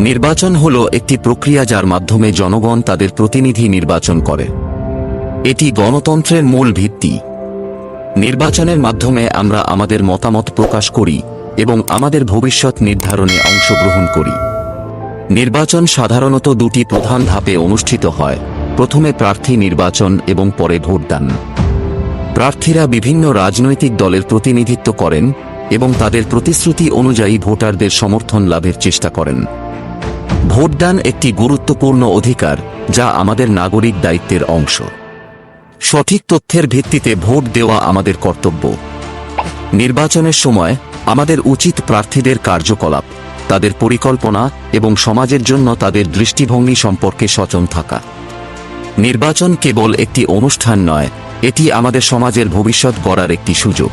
নির্বাচন হল একটি প্রক্রিয়া যার মাধ্যমে জনগণ তাদের প্রতিনিধি নির্বাচন করে। এটি গণতন্ত্রের মূল ভিত্তি। নির্বাচনের মাধ্যমে আমরা আমাদের মতামত প্রকাশ করি এবং আমাদের ভবিষ্যৎ নির্ধারণে অংশগ্রহণ করি। নির্বাচন সাধারণত দুটি প্রধান ধাপে অনুষ্ঠিত হয়। প্রথমে প্রার্থী নির্বাচন এবং পরে ভোটদান। প্রার্থীরা বিভিন্ন রাজনৈতিক দলের প্রতিনিধিত্ব করেন এবং তাদের প্রতিশ্রুতি অনুযায়ী ভোটারদের সমর্থন লাভের চেষ্টা করেন। ভোটদান একটি গুরুত্বপূর্ণ অধিকার যা আমাদের নাগরিক দায়িত্বের অংশ। সঠিক তথ্যের ভিত্তিতে ভোট দেওয়া আমাদের কর্তব্য। নির্বাচনের সময় আমাদের উচিত প্রার্থীদের কার্যকলাপ, তাদের পরিকল্পনা এবং সমাজের জন্য তাদের দৃষ্টিভঙ্গি সম্পর্কে সচেতন থাকা। নির্বাচন কেবল একটি অনুষ্ঠান নয়, এটি আমাদের সমাজের ভবিষ্যৎ গড়ার একটি সুযোগ।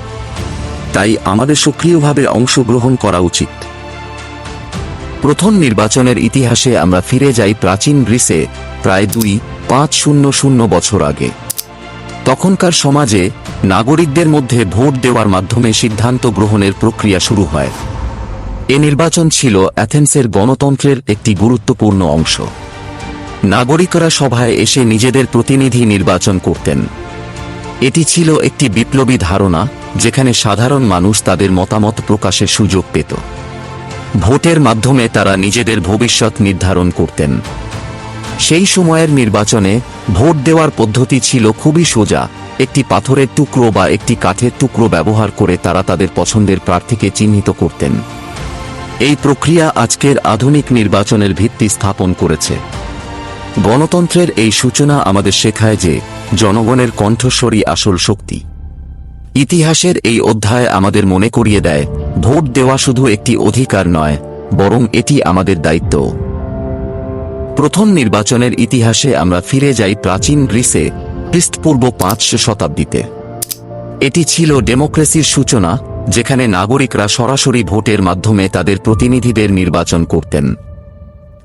তাই আমাদের সক্রিয়ভাবে অংশগ্রহণ করা উচিত। প্রথম নির্বাচনের ইতিহাসে আমরা ফিরে যাই প্রাচীন গ্রিসে, প্রায় দুই, পাঁচ শূন্য শূন্য বছর আগে। তখনকার সমাজে নাগরিকদের মধ্যে ভোট দেওয়ার মাধ্যমে সিদ্ধান্ত গ্রহণের প্রক্রিয়া শুরু হয়। এ নির্বাচন ছিল অ্যাথেন্সের গণতন্ত্রের একটি গুরুত্বপূর্ণ অংশ। নাগরিকরা সভায় এসে নিজেদের প্রতিনিধি নির্বাচন করতেন। এটি ছিল একটি বিপ্লবী ধারণা, যেখানে সাধারণ মানুষ তাদের মতামত প্রকাশের সুযোগ পেত। ভোটের মাধ্যমে তারা নিজেদের ভবিষ্যৎ নির্ধারণ করতেন। সেই সময়ের নির্বাচনে ভোট দেওয়ার পদ্ধতি ছিল খুবই সোজা। একটি পাথরের টুকরো বা একটি কাঠের টুকরো ব্যবহার করে তারা তাদের পছন্দের প্রার্থীকে চিহ্নিত করতেন। এই প্রক্রিয়া আজকের আধুনিক নির্বাচনের ভিত্তি স্থাপন করেছে। গণতন্ত্রের এই সূচনা আমাদের শেখায় যে জনগণের কণ্ঠস্বরই আসল শক্তি। ইতিহাসের এই অধ্যায় আমাদের মনে করিয়ে দেয় ভোট দেওয়া শুধু একটি অধিকার নয়, বরং এটি আমাদের দায়িত্ব। প্রথম নির্বাচনের ইতিহাসে আমরা ফিরে যাই প্রাচীন গ্রিসে, খ্রিস্টপূর্ব পাঁচশো শতাব্দীতে। এটি ছিল ডেমোক্রেসির সূচনা, যেখানে নাগরিকরা সরাসরি ভোটের মাধ্যমে তাদের প্রতিনিধিদের নির্বাচন করতেন।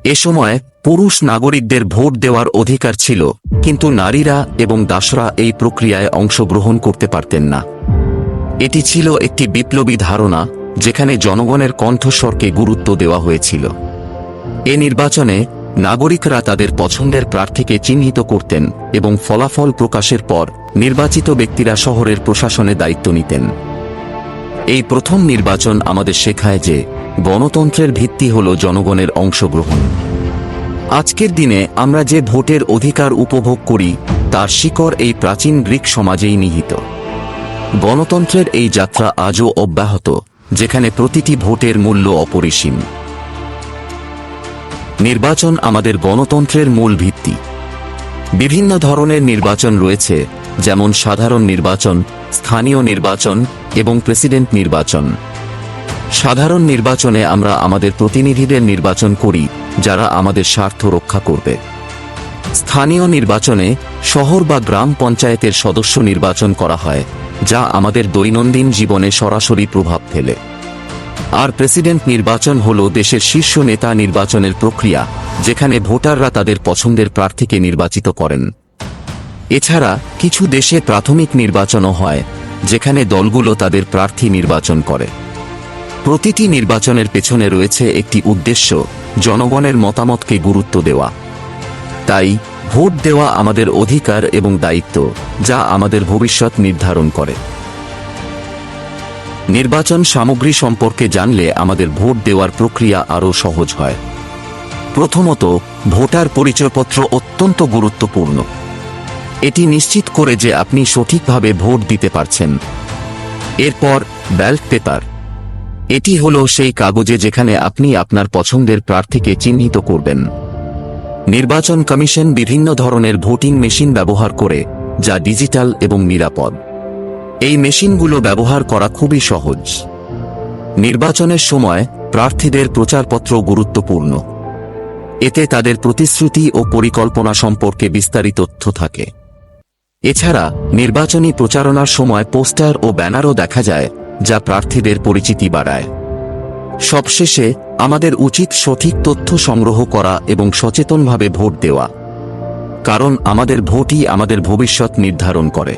এ সময় পুরুষ নাগরিকদের ভোট দেওয়ার অধিকার ছিল, কিন্তু নারীরা এবং দাসরা এই প্রক্রিয়ায় অংশগ্রহণ করতে পারতেন না। এটি ছিল একটি বিপ্লবী ধারণা যেখানে জনগণের কণ্ঠস্বরকে গুরুত্ব দেওয়া হয়েছিল। এ নির্বাচনে নাগরিকরা তাদের পছন্দের প্রার্থীকে চিহ্নিত করতেন এবং ফলাফল প্রকাশের পর নির্বাচিত ব্যক্তিরা শহরের প্রশাসনে দায়িত্ব নিতেন। এই প্রথম নির্বাচন আমাদের শেখায় যে গণতন্ত্রের ভিত্তি হল জনগণের অংশগ্রহণ। আজকের দিনে আমরা যে ভোটের অধিকার উপভোগ করি, তার শিকড় এই প্রাচীন গ্রিক সমাজেই নিহিত। গণতন্ত্রের এই যাত্রা আজও অব্যাহত। যেখানে প্রতিটি ভোটের মূল্য অপরিসীম। নির্বাচন আমাদের গণতন্ত্রের মূল ভিত্তি। বিভিন্ন ধরনের নির্বাচন রয়েছে, যেমন সাধারণ নির্বাচন, স্থানীয় নির্বাচন এবং প্রেসিডেন্ট নির্বাচন। সাধারণ নির্বাচনে আমরা আমাদের প্রতিনিধিদের নির্বাচন করি, যারা আমাদের স্বার্থ রক্ষা করবে। স্থানীয় নির্বাচনে শহর বা গ্রাম পঞ্চায়েতের সদস্য নির্বাচন করা হয়। যা আমাদের দৈনন্দিন জীবনে সরাসরি প্রভাব ফেলে। আর প্রেসিডেন্ট নির্বাচন হল দেশের শীর্ষ নেতা নির্বাচনের প্রক্রিয়া, যেখানে ভোটাররা তাদের পছন্দের প্রার্থীকে নির্বাচিত করেন। এছাড়া কিছু দেশে প্রাথমিক নির্বাচনও হয়, যেখানে দলগুলো তাদের প্রার্থী নির্বাচন করে। প্রতিটি নির্বাচনের পেছনে রয়েছে একটি উদ্দেশ্য, জনগণের মতামতকে গুরুত্ব দেওয়া। তাই ভোট দেওয়া আমাদের অধিকার এবং দায়িত্ব, যা আমাদের ভবিষ্যৎ নির্ধারণ করে। নির্বাচন সামগ্রী সম্পর্কে জানলে আমাদের ভোট দেওয়ার প্রক্রিয়া আরও সহজ হয়। প্রথমত, ভোটার পরিচয়পত্র অত্যন্ত গুরুত্বপূর্ণ। এটি নিশ্চিত করে যে আপনি সঠিকভাবে ভোট দিতে পারছেন। এরপর, ব্যালট পেপার। এটি হল সেই কাগজে যেখানে আপনি আপনার পছন্দের প্রার্থীকে চিহ্নিত করবেন। নির্বাচন কমিশন বিভিন্ন ধরনের ভোটিং মেশিন ব্যবহার করে, যা ডিজিটাল এবং নিরাপদ। এই মেশিনগুলো ব্যবহার করা খুবই সহজ। নির্বাচনের সময় প্রার্থীদের প্রচারপত্র গুরুত্বপূর্ণ। এতে তাদের প্রতিশ্রুতি ও পরিকল্পনা সম্পর্কে বিস্তারিত তথ্য থাকে। এছাড়া, নির্বাচনী প্রচারণার সময় পোস্টার ও ব্যানারও দেখা যায়, যা প্রার্থীদের পরিচিতি বাড়ায়। সবশেষে আমাদের উচিত সঠিক তথ্য সংগ্রহ করা এবং সচেতনভাবে ভোট দেওয়া। কারণ আমাদের ভোটই আমাদের ভবিষ্যৎ নির্ধারণ করে।